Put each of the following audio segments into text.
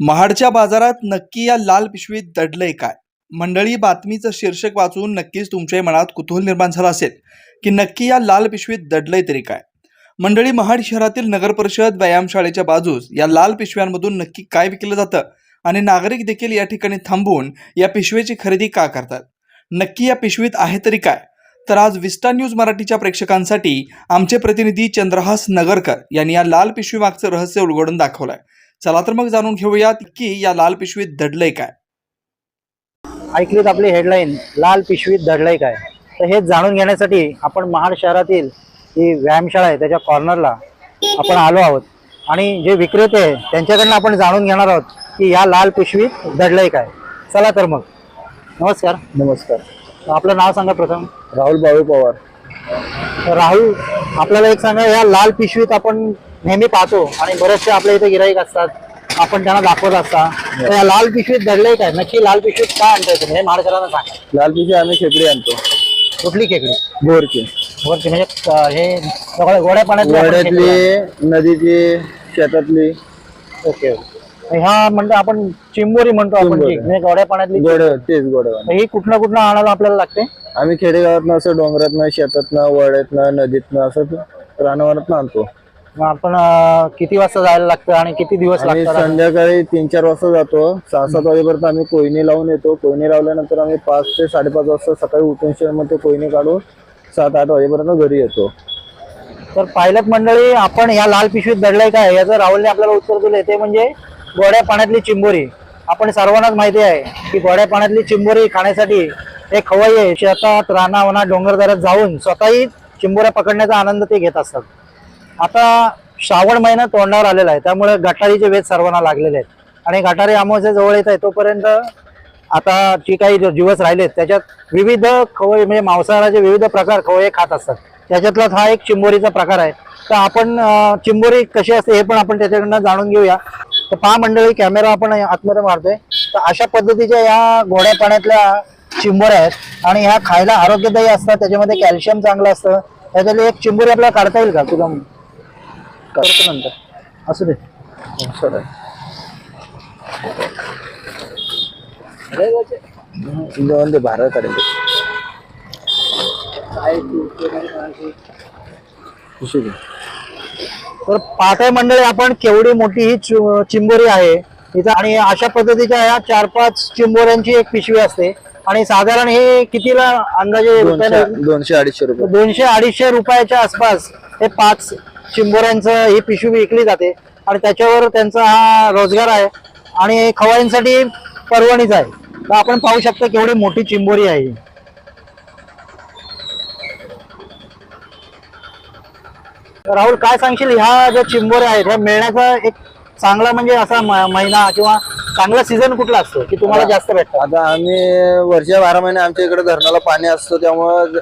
महाडच्या बाजारात नक्की या लाल पिशवीत दडलंय काय? मंडळी बातमीचं शीर्षक वाचून नक्कीच तुमच्या मनात कुतूहल निर्माण झालं असेल की नक्की या लाल पिशवीत दडलंय तरी काय? मंडळी महाड शहरातील नगर परिषद व्यायामशाळेच्या बाजूस या लाल पिशव्यांमधून नक्की काय विकलं जातं आणि नागरिक देखील या ठिकाणी थांबून या पिशवीची खरेदी का करतात? नक्की या पिशवीत आहे तरी काय? तर आज विस्टा न्यूज मराठीच्या प्रेक्षकांसाठी आमचे प्रतिनिधी चंद्रहास नगरकर यांनी या लाल पिशवी मागचं रहस्य उलगडून दाखवलंय. चला तर मग जाणून घेऊयात की या लाल पिशवीत दडलंय काय. ऐकलीत आपली हेडलाईन लाल पिशवीत दडलंय काय. तर हे जाणून घेण्यासाठी आपण महाड शहरातील ही व्यायामशाळा आहे त्याच्या कॉर्नरला आपण आलो आहोत. आणि जे विक्रेते आहे त्यांच्याकडनं आपण जाणून घेणार आहोत की या लाल पिशवीत दडलंय काय. चला तर मग. नमस्कार. नमस्कार. आपलं नाव सांगा प्रथम. राहुल बाळू पवार. राहुल आपल्याला एक सांगा या लाल पिशवीत आपण नेहमी पाहतो आणि बरेचसे आपल्या इथे गिराईक असतात. आपण त्यांना दाखवत असता. तर या लाल पिशवीत दडलंय काय? नक्की लाल पिशवीत काय आणताय तुम्ही? हे महाराष्ट्राला सांगा. लाल पिशवी आम्ही खेकडी आणतो. कुठली खेकडी? बोरची. वरती म्हणजे अं, हे सगळं गोड्या पाण्यात वड्यातली नदीची शेतातली. ओके. ह्या म्हणतो आपण चिंबोरी म्हणतो आपण चिंबोरी. म्हणजे गोड्या पाण्यातली गोड तेच गोड तर ही कुठनं कुठनं आणायला आपल्याला लागते? आम्ही खेडेगावातनं असं डोंगरातनं शेतातनं वड्यातनं नदीतनं असं रानावरातनं आणतो. मग आपण अं, किती वाजता जायला लागतं आणि किती दिवस आम्ही लागतात? संध्याकाळी तीन चार वाजता जातो. सहा सात वाजेपर्यंत आम्ही कोयनी लावून येतो. कोयनी लावल्यानंतर आम्ही पाच ते साडेपाच वाजता सकाळी उठून शहरमध्ये कोयनी काढून सात आठ वाजेपर्यंत घरी येतो. तर पायलट मंडळी आपण ह्या लाल पिशवीत दडलंय काय याचं राहुलने आपल्याला उत्तर दिले ते म्हणजे गोड्या पाण्यातली चिंबोरी. आपण सर्वांनाच माहिती आहे की गोड्या पाण्यातली चिंबोरी खाण्यासाठी हे खवय्ये आहे शेतात रानावना डोंगरदऱ्यात जाऊन स्वतःही चिंबोऱ्या पकडण्याचा आनंद ते घेत असतात. आता श्रावण महिना तोंडावर आलेला आहे त्यामुळे गटारीचे वेध सर्वांना लागलेले आहेत. आणि गटारी अमावस्या जवळ येत आहे तोपर्यंत आता जी काही दिवस राहिलेत त्याच्यात विविध खवय म्हणजे मांसाहाराचे विविध प्रकार खवये खात असतात. त्याच्यातलाच हा एक चिंबोरीचा प्रकार आहे. तर आपण चिंबोरी कशी असते हे पण आपण त्याच्याकडनं जाणून घेऊया. तर पहा मंडळी कॅमेरा आपण आतमध्ये मारतोय. तर अशा पद्धतीच्या या गोड्या पाण्यातल्या चिंबोऱ्या आहेत आणि ह्या खायला आरोग्यदायी असतात त्याच्यामध्ये कॅल्शियम चांगलं असतं. त्याच्यातली एक चिंबोरी आपल्याला काढता येईल का? तुला करतो नंतर. असू दे. सर दोन ते बारा काढेल. घे. तर पाहताय मंडळी आपण केवढी मोठी ही चि- चिंबोरी आहे इथं आणि अशा पद्धतीच्या या चार पाच चिंबोऱ्यांची एक पिशवी असते. आणि साधारण हे कितीला अंदाजे दोनशे अडीचशे रुपये. दोनशे अडीचशे रुपयाच्या आसपास हे पाच चिंबोऱ्यांचं ही पिशवी विकली जाते. आणि त्याच्यावर त्यांचा हा रोजगार आहे. आणि खवयांसाठी परवणीच आहे. तर आपण पाहू शकता केवढी मोठी चिंबोरी आहे राहुल काय सांगशील? ह्या ज्या चिंबोऱ्या आहेत ह्या मिळण्याचा एक चांगला म्हणजे असा म- महिना किंवा चांगला सीझन कुठला असतो की तुम्हाला जास्त भेटतात? आता आम्ही वर्षा बारा महिने आमच्या इकडे धरणाला पाणी असतं त्यामुळं ज-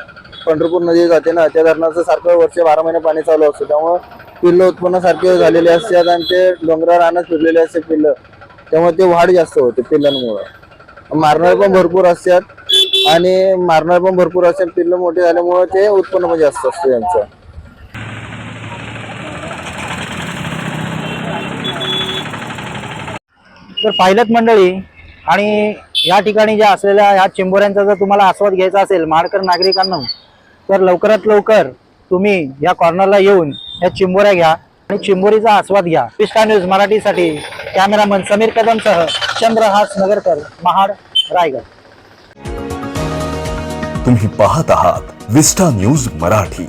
पंढरपूर नदी जाते ना त्या धरणाचं सारखं वर्ष बारा महिने पाणी चालू असतं. त्यामुळं पिल्लं उत्पन्न सारखे झालेले असतात आणि ते डोंगरावर आणत फिरलेले असते पिल्लं. त्यामुळे ते वाढ जास्त होते पिल्लांमुळं. मारणारे पण भरपूर असतात आणि मारणारे पण भरपूर असतात पिल्लं मोठे झाल्यामुळं ते उत्पन्न पण जास्त असतं त्यांचं. तर पाहिलंत मंडळी आणि या ठिकाणी ज्या असलेल्या ह्या चेंबोऱ्यांचा जर तुम्हाला आस्वाद घ्यायचा असेल माडकर नागरिकांना तर लवकरात लवकर तुम्ही या कॉर्नरला येऊन या चिंबोऱ्या घ्या आणि चिंबोरीचा आस्वाद घ्या. पिस्टा न्यूज मराठीसाठी कॅमेरामन समीर कदमसह चंद्रहास नगरकर महाड रायगड. तुम्ही पाहत आहात विस्टा न्यूज मराठी.